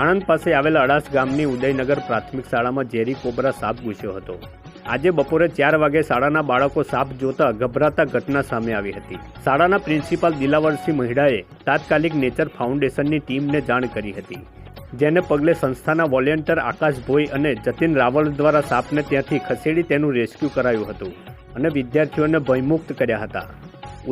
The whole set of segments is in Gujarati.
આણંદ પાસે આવેલા અડાસ ગામની ઉદયનગર પ્રાથમિક શાળામાં ઝેરી કોબરા સાપ ઘૂસ્યો હતો. આજે બપોરે ચાર વાગે શાળાના બાળકો સાપ જોતા ગભરાતા ઘટના સામે આવી હતી. શાળાના પ્રિન્સિપાલ દિલાવરસિંહ મહિડાએ તાત્કાલિક નેચર ફાઉન્ડેશનની ટીમને જાણ કરી હતી, જેને પગલે સંસ્થાના વોલેન્ટર આકાશ ભોઈ અને જતીન રાવલ દ્વારા સાપને ત્યાંથી ખસેડી તેનું રેસ્ક્યુ કરાયું હતું અને વિદ્યાર્થીઓને ભયમુક્ત કર્યા હતા.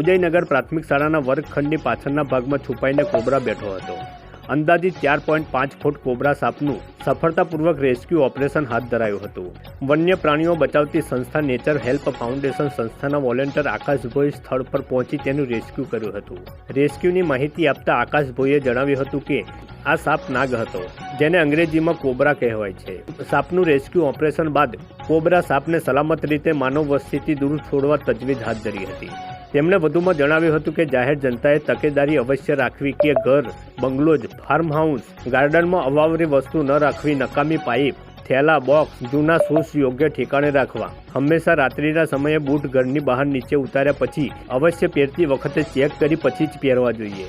ઉદયનગર પ્રાથમિક શાળાના વર્ગખંડની પાછળના ભાગમાં છુપાઈને કોબરા બેઠો હતો. અંદાજિત ચાર પોઈન્ટ પાંચ ફૂટ કોબરા સાપનું સફળતાપૂર્વક રેસ્ક્યુ ઓપરેશન હાથ ધરાયું હતું. વન્ય પ્રાણીઓ બચાવતી સંસ્થા નેચર હેલ્પ ફાઉન્ડેશન સંસ્થાના વોલેન્ટિયર આકાશભોઈ સ્થળ પર પહોંચી તેનું રેસ્ક્યુ કર્યું હતું. રેસ્ક્યુની માહિતી આપતા આકાશભોઈએ જણાવ્યું હતું કે, આ સાપ નાગ હતો, જેને અંગ્રેજીમાં કોબરા કહેવાય છે. સાપનું રેસ્ક્યુ ઓપરેશન બાદ કોબરા સાપને સલામત રીતે માનવ વસ્તીથી દૂર છોડવા તજવીજ હાથ ધરી હતી. તેમણે વધુમાં જણાવ્યું હતું કે જાહેર જનતાએ તકેદારી અવશ્ય રાખવી કે ઘર બંગલોજ ફાર્મ હાઉસ ગાર્ડનમાં અવાવરી વસ્તુ ન રાખવી, નકામી પાઇપ, થેલા બોક્સ જૂના શૂઝ યોગ્ય ઠેકાણે રાખવા. હંમેશા રાત્રિના સમયે બૂટ ઘરની બહાર નીચે ઉતાર્યા પછી અવશ્ય પહેરતી વખતે ચેક કરી પછી જ પહેરવા જોઈએ.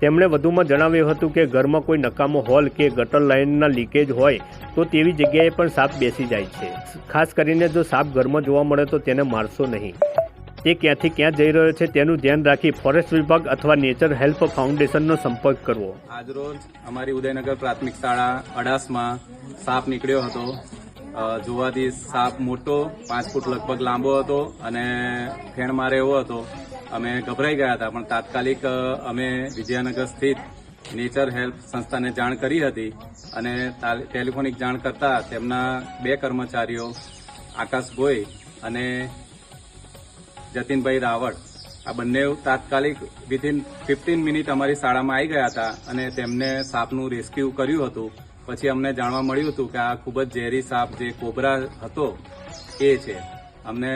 તેમણે વધુમાં જણાવ્યું હતું કે ઘરમાં કોઈ નકામો હોલ કે ગટર લાઇનના લીકેજ હોય તો તેવી જગ્યાએ પણ સાપ બેસી જાય છે. ખાસ કરીને જો સાપ ઘરમાં જોવા મળે તો તેને મારશો નહીં. તે ક્યાંથી ક્યાં જઈ રહ્યો છે તેનું ધ્યાન રાખી ફોરેસ્ટ વિભાગ અથવા નેચર હેલ્પ ફાઉન્ડેશનનો સંપર્ક કરવો. આજરોજ અમારી ઉદયનગર પ્રાથમિક શાળા અડાસમાં સાપ નીકળ્યો હતો. જોવાથી સાપ મોટો, પાંચ ફૂટ લગભગ લાંબો હતો અને ફેણ મારે એવો હતો. અમે ગભરાઈ ગયા હતા, પણ તાત્કાલિક અમે વિજયનગર સ્થિત નેચર હેલ્પ સંસ્થાને જાણ કરી હતી અને ટેલિફોનિક જાણ કરતા તેમના બે કર્મચારીઓ આકાશ ગોઈ અને જતીનભાઈ રાવળ. આ બંને તાત્કાલિક વિથિન ફિફ્ટીન મિનિટ અમારી શાળામાં આવી ગયા હતા અને તેમને સાપનું રેસ્ક્યુ કર્યું હતું. પછી અમને જાણવા મળ્યું હતું કે આ ખૂબ જ ઝેરી સાપ જે કોબરા હતો, એ છે. અમને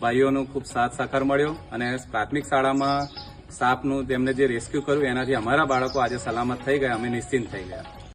ભાઈઓનો ખૂબ સાથ સહકાર મળ્યો અને પ્રાથમિક શાળામાં સાપનું તેમને જે રેસ્ક્યુ કર્યું, એનાથી અમારા બાળકો આજે સલામત થઈ ગયા, અમે નિશ્ચિંત થઈ ગયા.